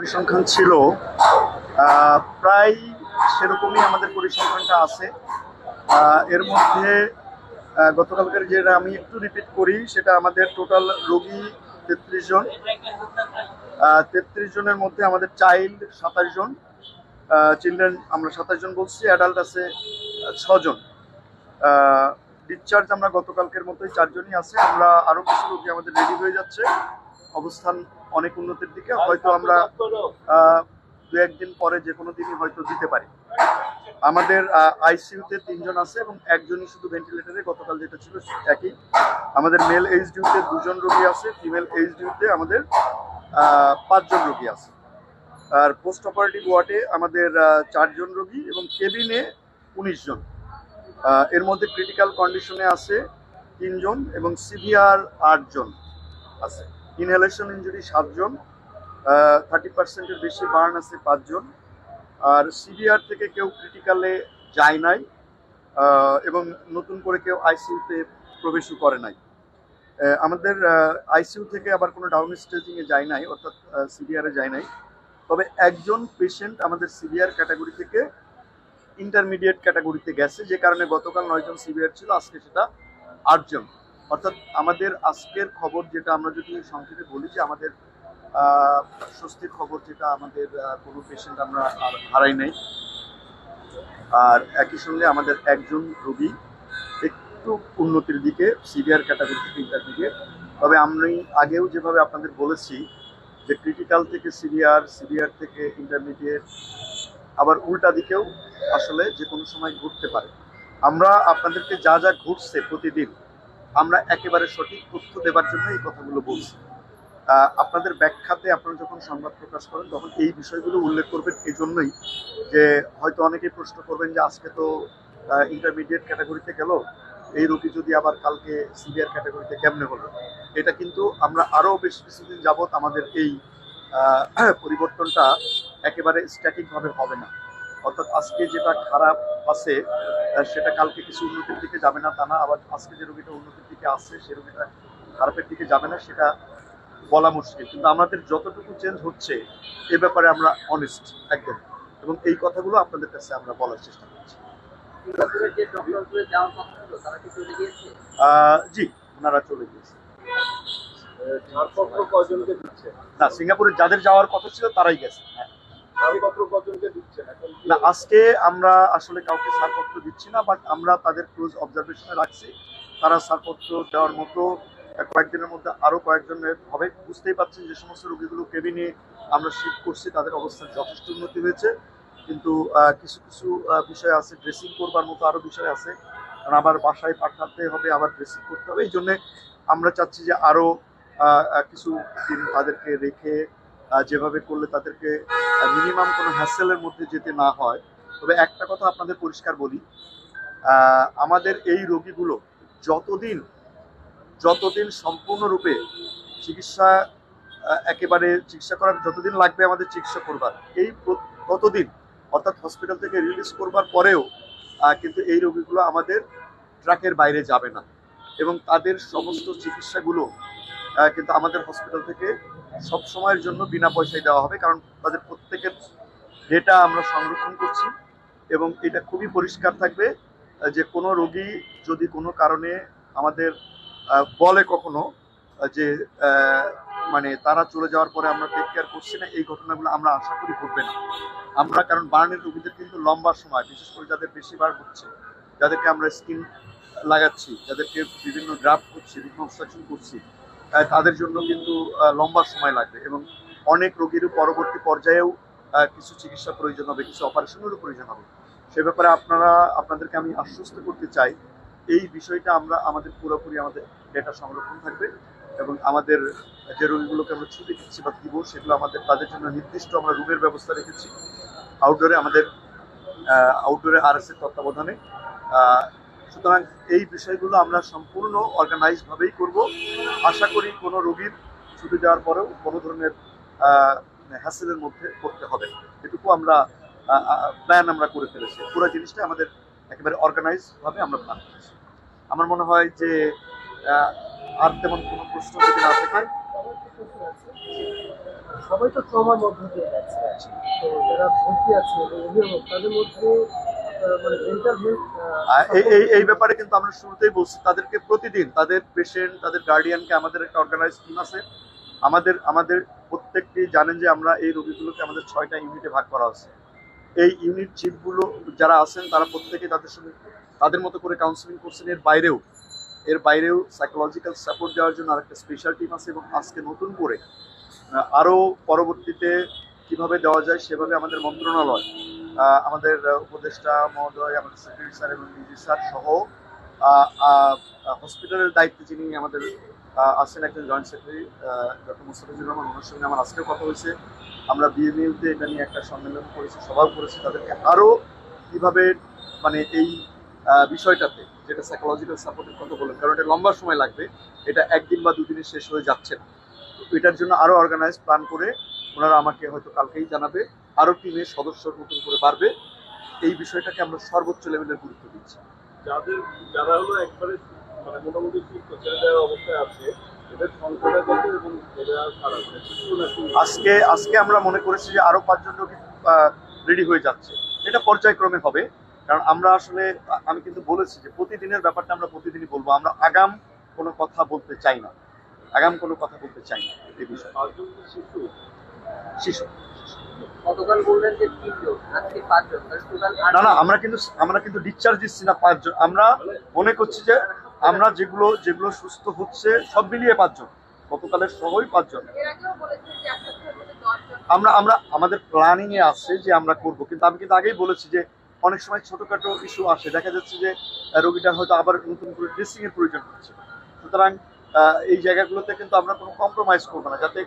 পরিসংখ্যান ছিল প্রায় সেরকমই আমাদের পরিসংখ্যানটা আছে। এর মধ্যে গতকালকের যেটা আমি একটু রিপিট করি, সেটা আমাদের টোটাল রোগী তেত্রিশ জন। তেত্রিশ জনের মধ্যে আমাদের চাইল্ড সাতাশ জন চিলড্রেন আমরা সাতাশ জন বলছি অ্যাডাল্ট আছে ছজন ডিসচার্জ আমরা গতকালকের মতোই চারজনই আছে, আমরা আরও কিছু রোগী আমাদের রেডি হয়ে যাচ্ছে। অবস্থান অনেক উন্নতির দিকে হয়তো আমরা দু একদিন পরে যে কোনো দিনই হয়তো দিতে পারি। আমাদের আইসিইউতে তিনজন আছে এবং একজনই শুধু ভেন্টিলেটরে গতকাল যেটা ছিল একই। আমাদের মেল এইচডিউতে দুজন রোগী আছে ফিমেল এইচডিউতে আমাদের পাঁচজন রোগী আছে। আর পোস্ট অপারেটিভ ওয়ার্ডে আমাদের চারজন রোগী এবং কেবিনে উনিশ জন এর মধ্যে ক্রিটিক্যাল কন্ডিশনে আছে তিনজন এবং সিভিআর আটজন আছে। ইনহেলেশন ইঞ্জুরি সাতজন থার্টি পার্সেন্টের বেশি বার্ন আছে পাঁচজন, আর সিভিআর থেকে কেউ ক্রিটিক্যালে যায় নাই এবং নতুন করে কেউ আইসিইউতে প্রবেশও করে নাই। আমাদের আইসিইউ থেকে আবার কোনো ডাউন স্টেজিংয়ে যায় নাই, অর্থাৎ সিভিআরে যায় নাই। তবে একজন পেশেন্ট আমাদের সিভিআর ক্যাটাগরি থেকে ইন্টারমিডিয়েট ক্যাটাগরিতে গেছে, যে কারণে গতকাল নয়জন সিভিআর ছিল, আজকে সেটা আটজন। অর্থাৎ আমাদের আজকের খবর যেটা আমরা যদি সংক্ষেপে বলি যে আমাদের স্বস্তির খবর যেটা আমাদের কোনো পেশেন্ট আমরা হারাই নাই। আর একই সঙ্গে আমাদের একজন রোগী একটু উন্নতির দিকে সিভিয়ার ক্যাটাগরি থেকে ইন্টারমিডিয়েট তবে আমি আগেও যেভাবে আপনাদের বলেছি যে ক্রিটিক্যাল থেকে সিভিয়ার সিভিয়ার থেকে ইন্টারমিডিয়েট আবার উল্টা দিকেও আসলে যে কোনো সময় ঘুরতে পারে। আমরা আপনাদেরকে যা যা ঘুরছে প্রতিদিন আমরা একেবারে সঠিক তথ্য দেবার জন্য এই কথাগুলো বলছি। আপনাদের ব্যাখ্যাতে আপনারা যখন সংবাদ প্রকাশ করেন, তখন এই বিষয়গুলো উল্লেখ করবেন এই জন্যই যে হয়তো অনেকেই প্রশ্ন করবেন যে আজকে তো ইন্টারমিডিয়েট ক্যাটাগরিতে গেল, এই রোগী যদি আবার কালকে সিভিয়ার ক্যাটাগরিতে কেমনে হলো? এটা কিন্তু আমরা আরও বেশ কিছুদিন যাবৎ আমাদের এই পরিবর্তনটা একেবারে স্ট্যাটিকভাবে হবে না। অর্থাৎ আজকে যেটা খারাপ আছে সেটা কালকে কিছু উন্নতির দিকে যাবে না তা না আবার আজকে যে রোগীটা উন্নতির দিকে আসছে সে রোগীটা খারাপের দিকে যাবে না সেটা বলা মুশকিল। কিন্তু আমাদের যতটুকু চেঞ্জ হচ্ছে এ ব্যাপারে আমরা অনেস্ট একদম। এবং এই কথাগুলো আপনাদের কাছে আমরা বলার চেষ্টা করছি। জি ওনারা চলে গিয়েছে। না সিঙ্গাপুরে যাদের যাওয়ার কথা ছিল তারাই গেছে। হ্যাঁ। না আজকে আমরা আসলে কাউকে ছাড়পত্র দিচ্ছি না বাট আমরা তাদের ক্লোজ অবজারভেশনে রাখছি। তারা ছাড়পত্র দেওয়ার মতো কয়েকদিনের মধ্যে আরও কয়েকজনের হবে। বুঝতেই পারছেন যে সমস্ত রোগীগুলো কেবিনে আমরা শিফট করছি তাদের অবস্থান যথেষ্ট উন্নতি হয়েছে। কিন্তু কিছু কিছু বিষয় আছে ড্রেসিং করবার মতো আরও বিষয় আছে। কারণ আবার বাসায় পাঠাতে হবে আবার ড্রেসিং করতে হবে। এই জন্যে আমরা চাচ্ছি যে আরও আহ, আহ, কিছু দিন তাদেরকে রেখে যেভাবে করলে তাদেরকে মিনিমাম কোনো হ্যাসেলের মধ্যে যেতে না হয়। তবে একটা কথা আপনাদের পরিষ্কার বলি আমাদের এই রোগীগুলো যতদিন যতদিন সম্পূর্ণরূপে চিকিৎসা একেবারে চিকিৎসা করার, যতদিন লাগবে আমাদের চিকিৎসা করবার, এই ততদিন, অর্থাৎ হসপিটাল থেকে রিলিজ করবার পরেও কিন্তু এই রোগীগুলো আমাদের ট্র্যাকের বাইরে যাবে না। এবং তাদের সমস্ত চিকিৎসাগুলো কিন্তু আমাদের হসপিটাল থেকে সব সময়ের জন্য বিনা পয়সায় দেওয়া হবে, কারণ তাদের প্রত্যেকের ডেটা আমরা সংরক্ষণ করছি এবং এটা খুবই পরিষ্কার থাকবে যে কোনো রোগী যদি কোনো কারণে আমাদের বলে কখনো যে মানে তারা চলে যাওয়ার পরে আমরা টেক কেয়ার করছি না, এই ঘটনাগুলো আমরা আশা করি ঘটবে না। আমরা কারণ বার্নের রোগীদের কিন্তু লম্বা সময়, বিশেষ করে যাদের বেশি বার হচ্ছে, যাদেরকে আমরা স্কিন লাগাচ্ছি, যাদেরকে বিভিন্ন ড্রাফট করছি রিকনস্ট্রাকশন করছি তাদের জন্য কিন্তু লম্বা সময় লাগবে এবং অনেক রোগীর পরবর্তী পর্যায়েও কিছু চিকিৎসা প্রয়োজন হবে, কিছু অপারেশনেরও প্রয়োজন হবে। সে ব্যাপারে আপনারা, আপনাদেরকে আমি আশ্বস্ত করতে চাই, এই বিষয়টা আমরা, আমাদের পুরোপুরি আমাদের ডেটা সংরক্ষণ থাকবে এবং আমাদের যে রোগীগুলোকে আমরা ছুটি দিচ্ছি বা দিব, সেগুলো আমাদের, তাদের জন্য নির্দিষ্ট আমরা রুমের ব্যবস্থা রেখেছি। আউটডোরে আমাদের আউটডোরে আর এস এর তত্ত্বাবধানে সুতরাং এই বিষয়গুলো আমরা সম্পূর্ণ অর্গানাইজভাবেই করব। আশা করি কোনো রোগীর ছুটি দেওয়ার পরেও কোনো ধরনের হ্যাসেলের মধ্যে পড়তে হবে এটুকু আমরা প্ল্যান আমরা করে ফেলেছি। পুরো জিনিসটা আমাদের একেবারে অর্গানাইজ ভাবে আমরা প্ল্যান করেছি। আমার মনে হয় যে আর তেমন কোনো প্রশ্ন যদি না থাকে। সবাই তো ট্রমার মধ্য দিয়ে যাচ্ছে। তো যারা ভর্তি আছে অভিভাবক তাদের মধ্যে মানে এই এই ব্যাপারে কিন্তু আমরা শুরুতেই বলছি, তাদেরকে প্রতিদিন, তাদের পেশেন্ট তাদের গার্ডিয়ানকে আমাদের একটা অর্গানাইজ টিম আছে। আমাদের আমাদের প্রত্যেকটি জানেন যে আমরা এই রোগীগুলোকে আমাদের ছয়টা ইউনিটে ভাগ করা আছে এই ইউনিট চিফগুলো যারা আছেন, তারা প্রত্যেকে তাদের সঙ্গে, তাদের মতো করে কাউন্সিলিং করছেন। এর বাইরেও এর বাইরেও সাইকোলজিক্যাল সাপোর্ট দেওয়ার জন্য আরেকটা স্পেশাল টিম আছে এবং আজকে নতুন করে আরও পরবর্তীতে কীভাবে দেওয়া যায় সেভাবে আমাদের মন্ত্রণালয় আমাদের উপদেষ্টা মহোদয়, আমাদের সেক্রেটারি স্যার এবং ডিজি স্যার সহ হসপিটালের দায়িত্বে যিনি আমাদের আছেন একজন joint secretary doctor Mustafizur Rahman, ওনার সঙ্গে আমার আজকেও কথা হয়েছে। আমরা বিএমইউতে এটা নিয়ে একটা সম্মেলন করেছি, সভাও করেছি। তাদেরকে আরও কীভাবে মানে এই বিষয়টাতে যেটা সাইকোলজিক্যাল সাপোর্টের কথা বলেন কারণ এটা লম্বা সময় লাগবে। এটা একদিন বা দুদিনে শেষ হয়ে যাচ্ছে না। এটার জন্য আরও অর্গানাইজ প্ল্যান করে ওনারা আমাকে হয়তো কালকেই জানাবে। আরও টিমের সদস্য নতুন করে বাড়বে। এই বিষয়টাকে আমরা সর্বোচ্চ লেভেলের গুরুত্ব দিচ্ছি। যাদের যারা হলো একবারে মানে মোটামুটি সুস্থ অবস্থায় আছে আজকে আজকে আমরা মনে করেছি যে আরও পাঁচজন রোগী রেডি হয়ে যাচ্ছে। এটা পর্যায়ক্রমে হবে। কারণ আমরা আসলে আমি কিন্তু বলেছি যে প্রতিদিনের ব্যাপারটা আমরা প্রতিদিনই বলব। আমরা আগাম কোনো কথা বলতে চাই না। আগাম কোনো কথা বলতে চাই না এই বিষয়ে। শিশু। গতকাল বললেন যে তিনজন আজকে পাঁচজন তাহলে না না আমরা কিন্তু আমরা কিন্তু ডিসচার্জ দিচ্ছি না পাঁচজন আমরা মনে করছি যে আমরা যেগুলো যেগুলো সুস্থ হচ্ছে সব মিলিয়ে পাঁচজন। গতকালের সহই পাঁচজন। আমরা আমরা আমাদের প্ল্যানিং এ আছে যে আমরা করব কিন্তু আমি কিন্তু আগেই বলেছি যে অনেক সময় ছোটখাটো ইস্যু আসে। দেখা যাচ্ছে যে আহ, রোগীটার হয়তো আবার নতুন করে ড্রেসিং এর প্রয়োজন হচ্ছে। সুতরাং আহ, এই জায়গাগুলোতে কিন্তু আমরা কোনো কম্প্রোমাইজ করব না যাতে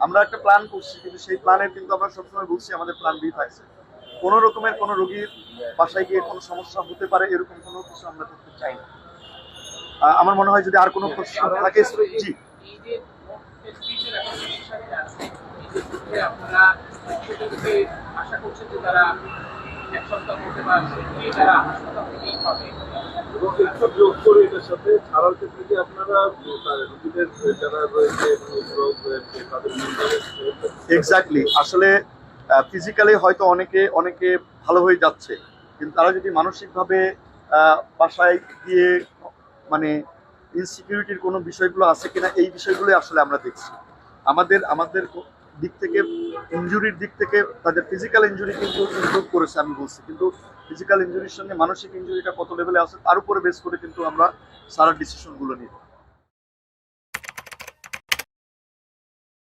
আমরা একটা প্ল্যান করছি কিন্তু সেই প্ল্যানের কিন্তু আমরা সবসময় বলছি আমাদের প্ল্যান বি থাকছে। কোনো রকমের কোনো রোগীর বাসায় গিয়ে কোনো সমস্যা হতে পারে এরকম কোনো কিছু আমরা করতে চাই না। আমার মনে হয় যদি আর কোনো প্রশ্ন থাকে জি। আপনারা আশা করছেন যে তারা এক্স্যাক্টলি আসলে ফিজিক্যালি হয়তো অনেকে অনেকে ভালো হয়ে যাচ্ছে, কিন্তু তারা যদি মানসিকভাবে বাসায় গিয়ে মানে ইনসিকিউরিটির কোনো বিষয়গুলো আছে কিনা, এই বিষয়গুলো আসলে আমরা দেখছি। আমাদের আমাদের দিক থেকে ইঞ্জুরির দিক থেকে তাদের ফিজিক্যাল ইঞ্জুরি কিন্তু ইমপ্রুভ করেছে আমি বলছি। কিন্তু ফিজিক্যাল ইঞ্জুরির সঙ্গে মানসিক ইঞ্জুরিটা কত লেভেলে আছে, তার উপরে বেস করে কিন্তু আমরা সারা ডিসিশনগুলো নিই